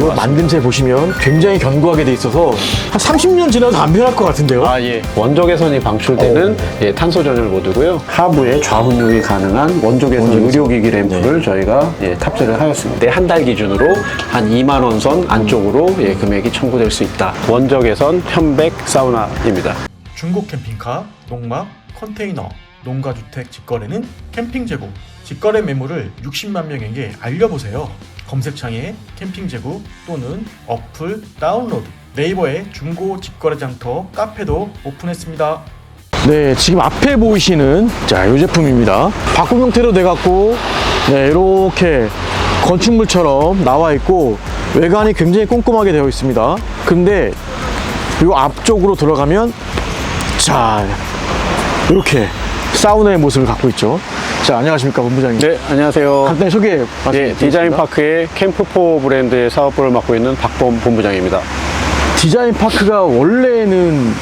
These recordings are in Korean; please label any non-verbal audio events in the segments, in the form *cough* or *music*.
이거 맞습니다. 만듦새 보시면 굉장히 견고하게 돼 있어서 한 30년 지나도 안 변할 것 같은데요? 아, 예. 원조 개선이 방출되는 예, 탄소 전열 모드고요. 하부에 좌훈육이 가능한 원조 개선 의료기기 램프를 저희가 예, 탑재를 하였습니다. 한 달 기준으로 한 2만 원 선 안쪽으로 예, 금액이 청구될 수 있다. 원조 개선 편백 사우나입니다. 중고 캠핑카, 농막, 컨테이너, 농가주택 직거래는 캠핑 재고, 직거래 매물을 60만 명에게 알려보세요. 검색창에 캠핑 재고 또는 어플 다운로드, 네이버에 중고 직거래 장터 카페도 오픈했습니다. 네, 지금 앞에 보이시는 자, 이 제품입니다. 바꿈 형태로 돼갖고 네, 이렇게 건축물처럼 나와 있고 외관이 굉장히 꼼꼼하게 되어 있습니다. 근데 이 앞쪽으로 들어가면 자, 이렇게 사우나의 모습을 갖고 있죠. 자, 안녕하십니까, 본부장님. 네, 안녕하세요. 간단히 소개 예, 말씀드리겠습니다. 디자인 파크의 캠프포 브랜드의 사업부를 맡고 있는 박범 본부장입니다. 디자인 파크가 원래는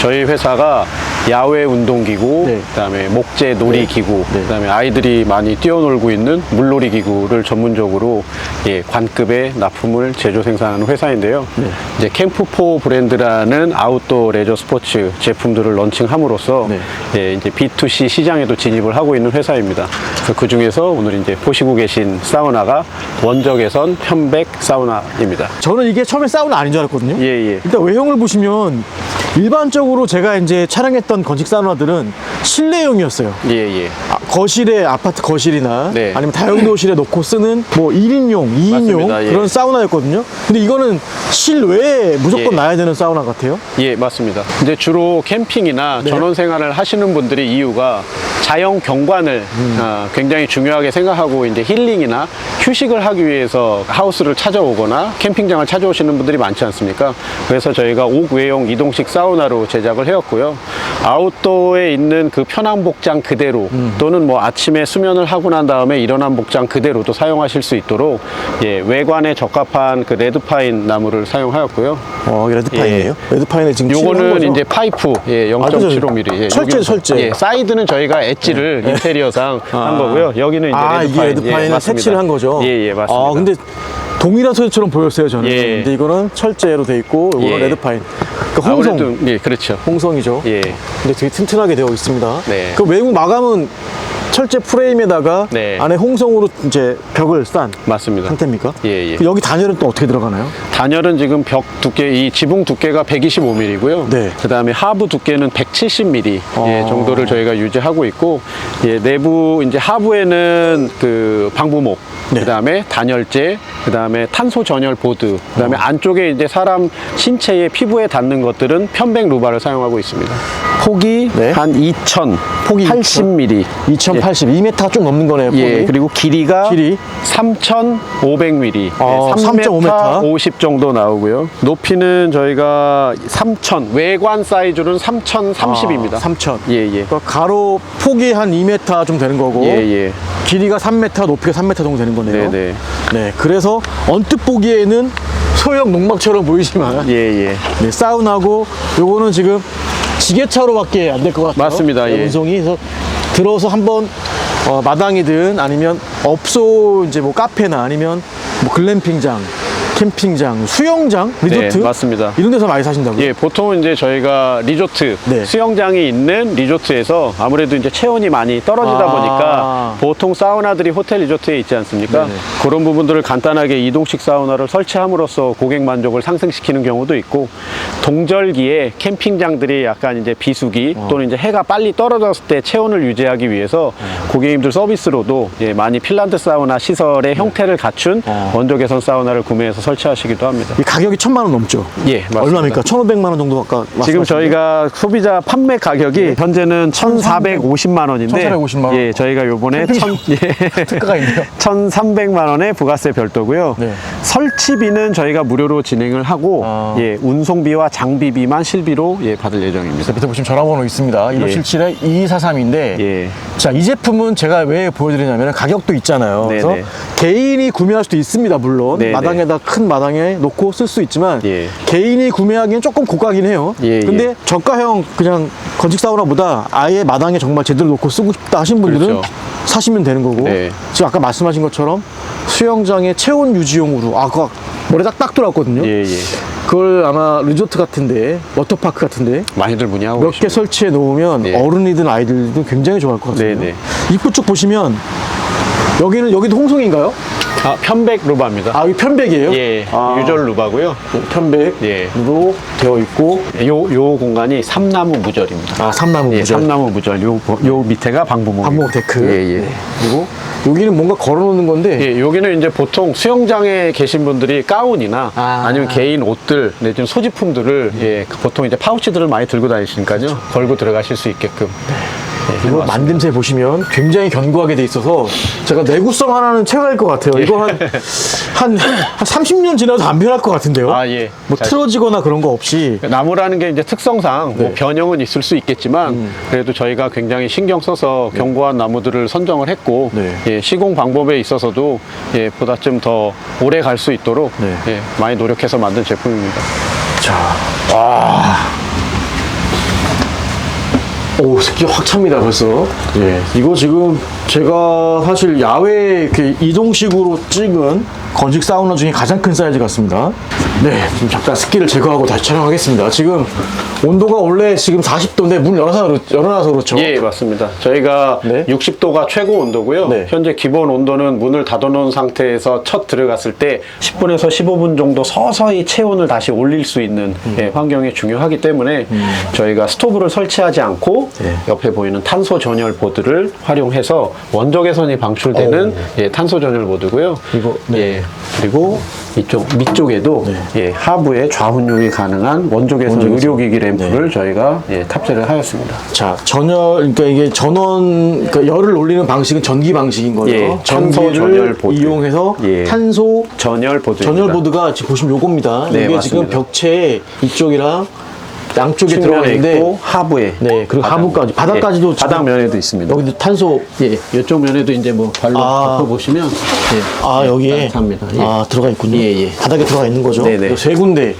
저희 회사가 야외 운동기구, 네. 그다음에 목재 놀이기구, 네. 그다음에 아이들이 많이 뛰어놀고 있는 물놀이 기구를 전문적으로 예, 관급의 납품을 제조 생산하는 회사인데요. 네. 이제 캠프포 브랜드라는 아웃도어 레저 스포츠 제품들을 런칭함으로써 네. 예, 이제 B2C 시장에도 진입을 하고 있는 회사입니다. 그래서 그 중에서 오늘 이제 보시고 계신 사우나가 원적외선 편백 사우나입니다. 저는 이게 처음에 사우나 아닌 줄 알았거든요. 예, 예. 일단 외형을 보시면 일반적으로 제가 이제 촬영했던 건축 사우나들은 실내용이었어요. 예, 예. 아, 거실에 아파트 거실이나 네. 아니면 다용도실에 *clears throat* 놓고 쓰는 뭐 1인용, 2인용 맞습니다. 예. 그런 사우나였거든요. 근데 이거는 실외에 무조건 예. 놔야 되는 사우나 같아요. 예, 맞습니다. 이제 주로 캠핑이나 네. 전원 생활을 하시는 분들이 이유가 자연 경관을 음. 어, 굉장히 중요하게 생각하고 이제 힐링이나 휴식을 하기 위해서 하우스를 찾아오거나 캠핑장을 찾아오시는 분들이 많지 않습니까? 그래서 저희가 옥외용 이동식 사우나로 제작을 해왔고요. 아웃도어에 있는 그 편한 복장 그대로 음. 또는 뭐 아침에 수면을 하고 난 다음에 일어난 복장 그대로도 사용하실 수 있도록 예, 외관에 적합한 그 레드파인 나무를 사용하였고요. 어, 이게 레드파인이에요. 레드파인을 지금 칠한 요거는? 이제 파이프 예, 아, 그죠. 0.75mm. 예, 철제, 철제. 예, 사이드는 저희가 엣지를 인테리어상 한 거고요. 여기는 이제 아, 레드파인. 이게 레드파인을 예. 색칠을 한 거죠? 예, 예, 맞습니다. 아, 근데 동일한 소재처럼 보였어요, 저는. 예. 근데 이거는 철제로 돼 있고, 이거는 예. 레드파인. 그러니까 홍성. 아무래도 예, 그렇죠. 홍성이죠. 예. 근데 되게 튼튼하게 되어 있습니다. 네. 그 외국 마감은 철제 프레임에다가 네. 안에 홍성으로 이제 벽을 싼 맞습니다. 상태입니까? 예, 예. 그 여기 단열은 또 어떻게 들어가나요? 단열은 지금 벽 두께, 이 지붕 두께가 125mm고요. 네. 그 다음에 하부 두께는 170mm 예, 어. 정도를 저희가 유지하고 있고, 예, 내부 이제 하부에는 그 방부목, 네. 그 다음에 단열재, 그 다음에 탄소 전열 보드, 그 어. 다음에 안쪽에 이제 사람 신체의 피부에 닿는 것들은 편백 루바를 사용하고 있습니다. 폭이 네. 한 2000, 폭이 80mm. 2080, 2m 좀 넘는 거네요. 예, 폭이. 그리고 길이가 길이? 3,500mm. 어, 3.5m. 50 정도 나오고요. 높이는 저희가 3,000, 외관 사이즈는 3,030입니다. 아, 3000. 예, 예. 그러니까 가로 폭이 한 2m 좀 되는 거고, 예, 예. 길이가 3m, 높이가 3m 정도 되는 거네요. 네, 네. 네, 그래서 언뜻 보기에는 소형 농막처럼 보이지만, 예, 예. 네, 사우나고 요거는 지금 지게차로밖에 안 될 것 같아요. 맞습니다, 네, 예. 운송이 그래서 들어서 한번 어, 마당이든 아니면 업소 이제 뭐 카페나 아니면 뭐 글램핑장, 캠핑장, 수영장, 리조트 네, 맞습니다. 이런 데서 많이 사신다고요? 예, 보통은 이제 저희가 리조트, 네. 수영장이 있는 리조트에서 아무래도 이제 체온이 많이 떨어지다 아. 보니까 보통 사우나들이 호텔 리조트에 있지 않습니까? 네네. 그런 부분들을 간단하게 이동식 사우나를 설치함으로써 고객 만족을 상승시키는 경우도 있고 동절기에 캠핑장들이 약간 이제 비수기 어. 또는 이제 해가 빨리 떨어졌을 때 체온을 유지하기 위해서 네. 고객님들 서비스로도 예, 많이 핀란드 사우나 시설의 형태를 갖춘 네. 어. 원조 개선 사우나를 구매해서 설치하시기도 합니다. 이 가격이 천만 원 넘죠? 예, 맞습니다. 얼마입니까? 천오백만 원 정도 아까 지금? 저희가 소비자 판매 가격이 현재는 1,450만 원인데 1,450만 원. 예, 저희가 요번에 천, 예, *laughs* 특가가 있네요. *laughs* 1,300만 원의 부가세 별도고요. 네. 설치비는 저희가 무료로 진행을 하고 아. 예, 운송비와 장비비만 실비로 예, 받을 예정입니다. 밑에 보시면 전화번호 있습니다. 1577에 2243인데 예. 자, 이 제품은 제가 왜 보여드리냐면 가격도 있잖아요. 네네. 그래서 개인이 구매할 수도 있습니다, 물론. 네네. 마당에다 큰 마당에 놓고 쓸 수 있지만 예. 개인이 구매하기엔 조금 고가긴 해요. 예, 근데 예. 저가형 그냥 건축 사우나보다 아예 마당에 정말 제대로 놓고 쓰고 싶다 하신 분들은 그렇죠. 사시면 되는 거고 네. 지금 아까 말씀하신 것처럼 수영장의 체온 유지용으로 아 그거 머리 딱딱 들어왔거든요. 예, 예. 그걸 아마 리조트 같은데 워터파크 같은데 많이들 문의하고 몇 개 계십니다. 설치해 놓으면 네. 어른이든 아이들도 굉장히 좋아할 것 같아요. 네, 네. 입구 쪽 보시면 여기는 여기도 홍성인가요? 아, 편백 루바입니다. 아, 이 편백이에요? 예, 아, 유절 루바고요. 편백으로 예. 되어 있고 요, 요 공간이 삼나무 무절입니다. 아, 삼나무 예, 무절. 삼나무 무절. 요, 요 밑에가 방부목. 한목 데크. 예, 예. 네. 그리고 여기는 뭔가 걸어놓는 건데 예, 여기는 이제 보통 수영장에 계신 분들이 가운이나 아. 아. 니면 개인 옷들 내지는 소지품들을 예, 보통 이제 파우치들을 많이 들고 다니시니까요. 걸고 들어가실 수 있게끔. 예, 이거 해놨습니다. 만듦새 보시면 굉장히 견고하게 돼 있어서 제가 내구성 하나는 체크할 것 같아요. 이거 한, 한, 한 30년 지나도 안 변할 것 같은데요? 아, 예. 뭐 자, 틀어지거나 그런 거 없이 나무라는 게 이제 특성상 뭐 네. 변형은 있을 수 있겠지만 음. 그래도 저희가 굉장히 신경 써서 견고한 나무들을 선정을 했고 네. 예, 시공 방법에 있어서도 예, 보다 좀 더 오래 갈 수 있도록 네. 예, 많이 노력해서 만든 제품입니다. 자, 와. 오, 스키 확 찹니다, 벌써. 예. 이거 지금 제가 사실 야외 이렇게 이동식으로 찍은 건식 사우나 중에 가장 큰 사이즈 같습니다. 네, 지금 잠깐 스키를 제거하고 다시 촬영하겠습니다. 지금 온도가 원래 지금 40도인데 문 열어서, 열어놔서 그렇죠. 예, 맞습니다. 저희가 네. 60도가 최고 온도고요. 네. 현재 기본 온도는 문을 닫아놓은 상태에서 첫 들어갔을 때 10분에서 15분 정도 서서히 체온을 다시 올릴 수 있는 음. 예, 환경이 중요하기 때문에 저희가 스토브를 설치하지 않고 네. 옆에 보이는 탄소 전열 보드를 활용해서 원적 개선이 방출되는 예, 탄소 전열 보드고요. 이거, 네. 예, 그리고 이쪽 밑쪽에도 예, 하부에 좌훈용이 가능한 원적 개선 원적. 의료기기 램프를 저희가 예, 탑재를 하였습니다. 자, 전열, 그러니까 이게 전원, 그러니까 열을 올리는 방식은 전기 방식인 거죠. 예, 탄소 전기를 전열 보드. 이용해서 예. 탄소 전열 보드. 전열 보드가 지금 보시면 요겁니다. 네, 이게 지금 맞습니다. 벽체에 이쪽이랑 양쪽에 들어가 있는데 있고 하부에 네, 그리고 바닥. 하부까지, 바닥까지도 예, 지금- 바닥 면에도 있습니다. 여기도 탄소 예, 이쪽 면에도 이제 뭐 발로 아. 보시면 예. 아 여기에 따뜻합니다. 예. 아 들어가 있군요. 예, 예. 바닥에 들어가 있는 거죠. 네네. 그래서 세 군데에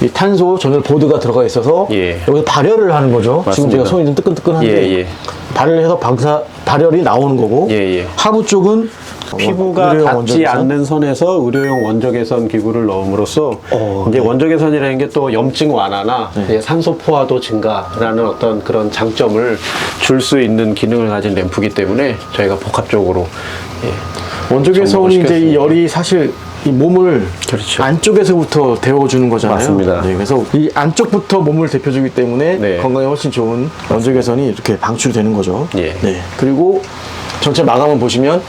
이 탄소 전열 보드가 들어가 있어서 예. 여기서 발열을 하는 거죠. 지금 맞습니다. 제가 손이 좀 뜨끈뜨끈한데 예, 예. 발열을 해서 방사 발열이 나오는 거고 예, 예. 하부 쪽은 피부가 닿지. 않는 선에서 의료용 원적외선 기구를 넣음으로써 어, 이제 네. 원적외선이라는 게 또 염증 완화나 예, 산소 포화도 증가라는 어떤 그런 장점을 줄 수 있는 기능을 가진 램프이기 때문에 저희가 복합적으로 예, 원적외선이 이제 이. 열이 사실 이 몸을 그렇죠. 안쪽에서부터 데워주는 거잖아요. 맞습니다. 네, 그래서 이 안쪽부터 몸을 데펴주기 때문에 네. 건강에 훨씬 좋은 원적외선이 이렇게 방출이 되는 거죠. 예. 네. 그리고 전체 마감을 보시면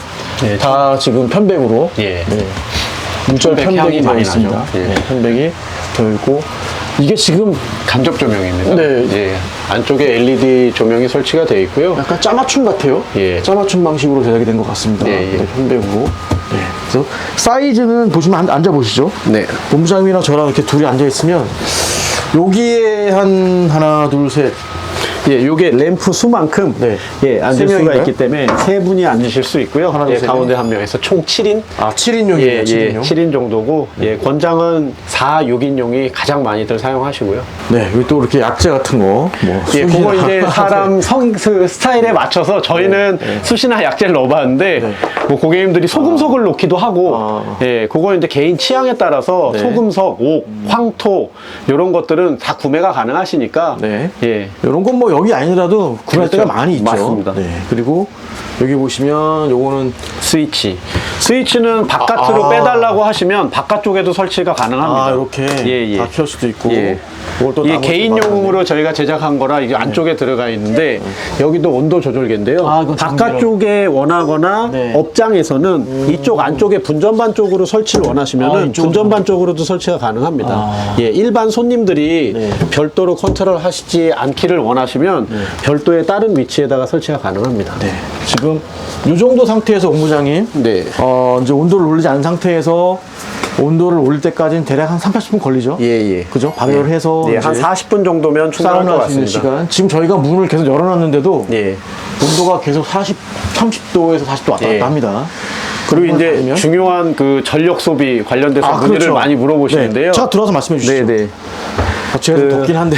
예, 다 지금 편백으로 예. 네. 물절 편백 편백이 향이 되어 많이 있습니다. 나죠. 예. 네, 편백이 되어 있고 이게 지금 간접 조명입니다. 네. 예, 안쪽에 LED 조명이 설치가 되어 있고요. 약간 짜맞춤 같아요. 예. 짜맞춤 방식으로 제작이 된 것 같습니다. 예, 예. 네, 편백으로. 네. 그래서 사이즈는 보시면 앉아 보시죠. 네. 본부장님이랑 저랑 이렇게 둘이 앉아 있으면 여기에 한 하나 둘 셋. 예, 요게 램프 수만큼 네. 예, 앉을 세 수가 명인가요? 있기 때문에 세 분이 앉으실 수 있고요. 하나, 둘, 예, 세 가운데 한 명에서 총 7인 아 7인용이에요. 예, 예, 7인용. 7인 정도고 예, 권장은 4, 6인용이 가장 많이들 사용하시고요. 네, 여기 또 이렇게 약재 같은 거. 뭐 예, 그거 이제 *laughs* 사람 성 그 스타일에 맞춰서 저희는 숯이나 약재를 넣어봤는데 네. 뭐 고객님들이 소금속을 넣기도 하고 아. 예, 그거 이제 개인 취향에 따라서 네. 소금속, 옥, 황토 이런 것들은 다 구매가 가능하시니까 네. 예, 이런 건뭐 여기 아니라도 구할 그렇죠. 때가 많이 있죠. 맞습니다. 네. 그리고 여기 보시면 요거는 스위치. 스위치는 바깥으로 아. 빼달라고 하시면 바깥쪽에도 설치가 가능합니다. 아 이렇게 예, 예. 다켤 수도 있고. 예. 이걸 또 이게 개인용으로 저희가 제작한 거라 이게 안쪽에 들어가 있는데 여기도 온도 조절계인데요. 아, 이건 바깥쪽에 원하거나 네. 업장에서는 이쪽 안쪽에 분전반 쪽으로 설치를 아, 원하시면 이쪽으로. 분전반 쪽으로도 설치가 가능합니다. 아. 예, 일반 손님들이 네. 별도로 컨트롤 하시지 않기를 원하시면 별도의 다른 위치에다가 설치가 가능합니다. 네. 지금 이 정도 상태에서 본부장님 네. 어, 이제 온도를 올리지 않은 상태에서 온도를 올릴 때까지는 대략 한 3, 80분 걸리죠. 예, 예. 그죠? 발효를 해서 예, 한 이제 40분 정도면 충분할 것 같습니다. 시간. 지금 저희가 문을 계속 열어놨는데도 예. 온도가 계속 40, 30도에서 40도 왔다 갔다 예. 합니다. 그리고 이제 아니면? 중요한 그 전력 소비 관련돼서 아, 문의를 그렇죠. 많이 물어보시는데요. 네. 차 들어와서 말씀해 주시죠. 네 네. 아, 제가 좀 그- 덥긴 한데.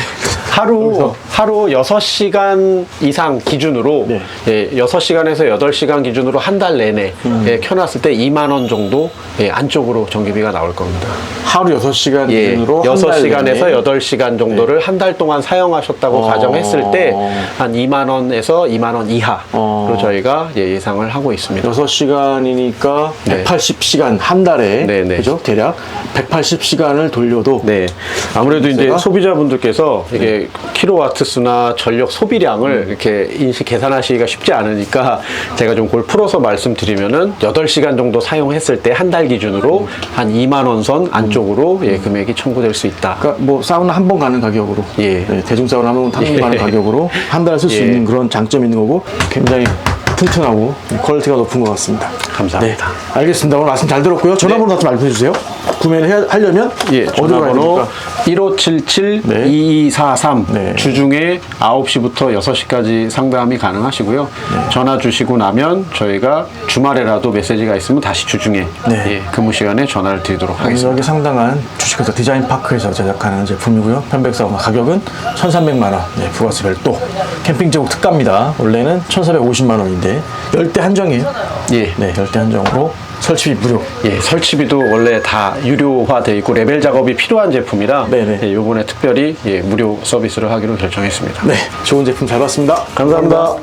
하루. 하루 6시간 이상 기준으로 네. 예, 6시간에서 8시간 기준으로 한 달 내내 음. 예, 켜놨을 때 2만 원 정도 예, 안쪽으로 전기비가 나올 겁니다. 하루 6시간 예, 기준으로 한 6시간에서 달 내내 8시간 정도를 한달 동안 사용하셨다고 어. 가정했을 때 한 2만 원에서 2만 원 이하로 어. 저희가 예, 예상을 하고 있습니다. 6시간이니까 네. 180시간 한 달에 네, 네. 그죠? 대략 180시간을 돌려도 네. 아무래도 이제? 소비자분들께서 이게 킬로와트 수나 전력 소비량을 이렇게 인식 계산하시기가 쉽지 않으니까 제가 좀 그걸 풀어서 말씀드리면은 8시간 정도 사용했을 때 한 달 기준으로 한 2만 원 선 안쪽으로 예, 금액이 청구될 수 있다. 그러니까 뭐 사우나 한 번 가는 가격으로 예. 네, 대중 사우나 한번 타는 예. 가는 가격으로 한 달 쓸 수 예. 있는 그런 장점이 있는 거고 굉장히 튼튼하고 퀄리티가 높은 것 같습니다. 감사합니다. 네, 알겠습니다. 오늘 말씀 잘 들었고요. 전화번호 좀 알려주세요 구매를 해야, 하려면 예, 어디로 가야 전화번호 됩니까? 1577-2243 네. 주중에 9시부터 6시까지 상담이 가능하시고요. 네. 전화 주시고 나면 저희가 주말에라도 메시지가 있으면 다시 주중에 네. 예, 근무 시간에 전화를 드리도록 하겠습니다. 가격이 상당한 주식회사 디자인파크에서 제작하는 제품이고요. 편백사우나 가격은 1,300만 원, 네, 부가세 별도. 캠핑 제국 특가입니다. 원래는 1,450만 원인데 열대 한정이에요. 예. 네, 열대 한정으로 설치비 무료. 예, 설치비도 원래 다 유료화돼 있고 레벨 작업이 필요한 제품이라 네네. 예, 요번에 특별히 예, 무료 서비스를 하기로 결정했습니다. 네, 좋은 제품 잘 봤습니다. 감사합니다.